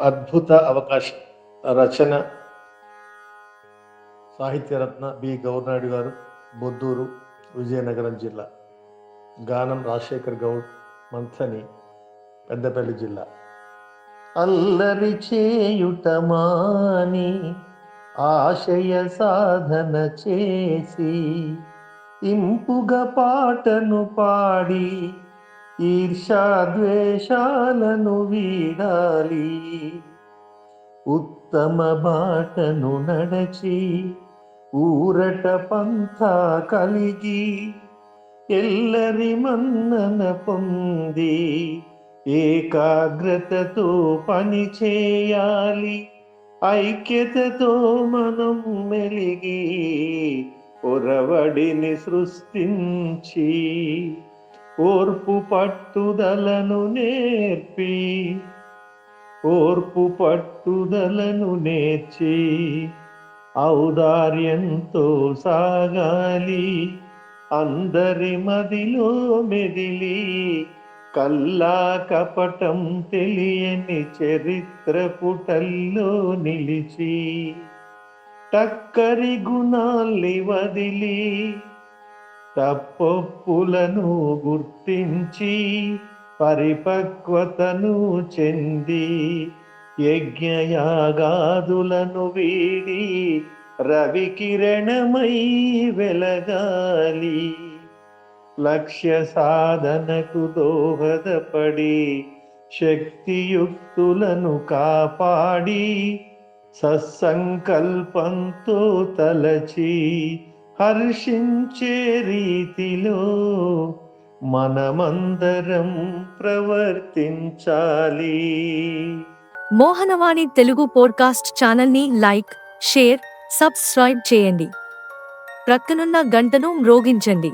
అద్భుత అవకాశం. రచన సాహిత్యరత్న బి. గౌర్నాయుడు గారు బొద్దూరు విజయనగరం జిల్లా. గానం రాజశేఖర్ గౌడ్ మంథని పెద్దపల్లి జిల్లా. అల్లరి చేయుట మాని ఆశయ సాధన చేసి ఇంపుగా పాటను పాడి ఈర్షాద్వేషాలను వీడాలి. ఉత్తమ బాటను నడచి ఊరట పంథ కలిగి ఎల్లరి మన్నన పొంది ఏకాగ్రతతో పని చేయాలి. ఐక్యతతో మనం మెలిగి ఒరవడిని సృష్టించి ఓర్పు పట్టుదలను నేర్పి ఓర్పు పట్టుదలను నేర్చి ఔదార్యంతో సాగాలి అందరి మదిలో మెదిలి కల్లా కపటం తెలియని చరిత్ర పుటల్లో నిలిచి టక్కరి గుణాల్ని వదిలి తప్పొప్పులను గుర్తించి పరిపక్వతను చెంది యజ్ఞయాగాదులను వీడి రవికిరణమై వెలగాలి. లక్ష్య సాధనకు దోహదపడి శక్తియుక్తులను కాపాడి సత్సంకల్పంతో తలచి హర్షించే రీతిలో మనమందరం ప్రవర్తించాలి. మోహనవాణి తెలుగు పోడ్కాస్ట్ ఛానల్ని లైక్ షేర్ సబ్స్క్రైబ్ చేయండి. ప్రక్కనున్న గంటను మ్రోగించండి.